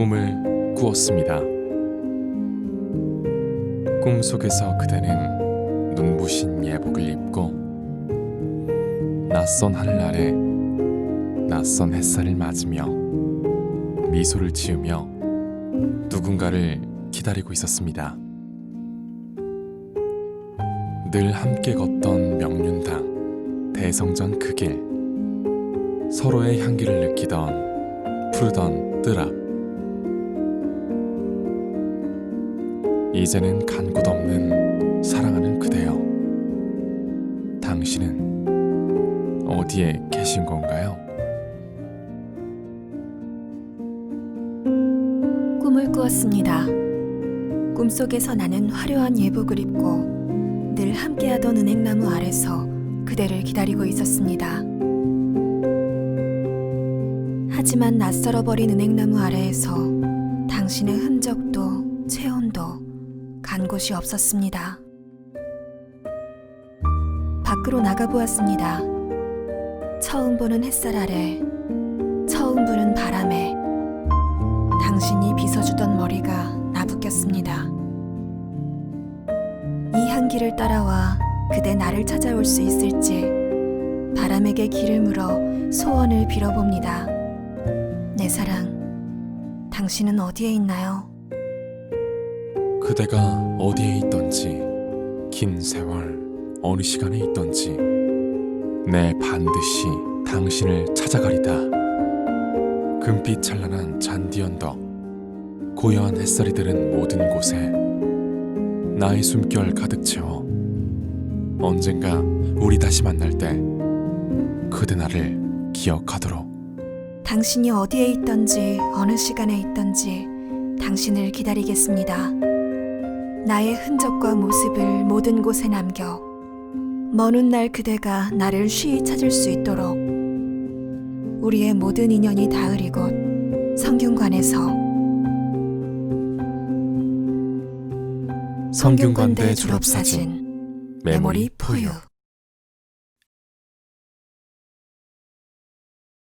꿈을 꾸었습니다. 꿈속에서 그대는 눈부신 예복을 입고 낯선 하늘 아래 낯선 햇살을 맞으며 미소를 지으며 누군가를 기다리고 있었습니다. 늘 함께 걷던 명륜당 대성전 그 길 서로의 향기를 느끼던 푸르던 뜰앞 이제는 간 곳 없는 사랑하는 그대여 당신은 어디에 계신 건가요? 꿈을 꾸었습니다. 꿈속에서 나는 화려한 예복을 입고 늘 함께하던 은행나무 아래서 그대를 기다리고 있었습니다. 하지만 낯설어 버린 은행나무 아래에서 당신의 흔적도 체온도 간 곳이 없었습니다. 밖으로 나가 보았습니다. 처음 보는 햇살 아래, 처음 부는 바람에 당신이 빗어주던 머리가 나부꼈습니다. 이 향기를 따라와 그대 나를 찾아올 수 있을지 바람에게 길을 물어 소원을 빌어봅니다. 내 사랑, 당신은 어디에 있나요? 그대가 어디에 있던지 긴 세월 어느 시간에 있던지 내 반드시 당신을 찾아가리다 금빛 찬란한 잔디 언덕 고요한 햇살이 드는 모든 곳에 나의 숨결 가득 채워 언젠가 우리 다시 만날 때 그대 나를 기억하도록 당신이 어디에 있던지 어느 시간에 있던지 당신을 기다리겠습니다. 나의 흔적과 모습을 모든 곳에 남겨 먼 훗날 그대가 나를 쉬이 찾을 수 있도록 우리의 모든 인연이 닿을 이곳 성균관에서 성균관대 졸업사진. 메모리 포유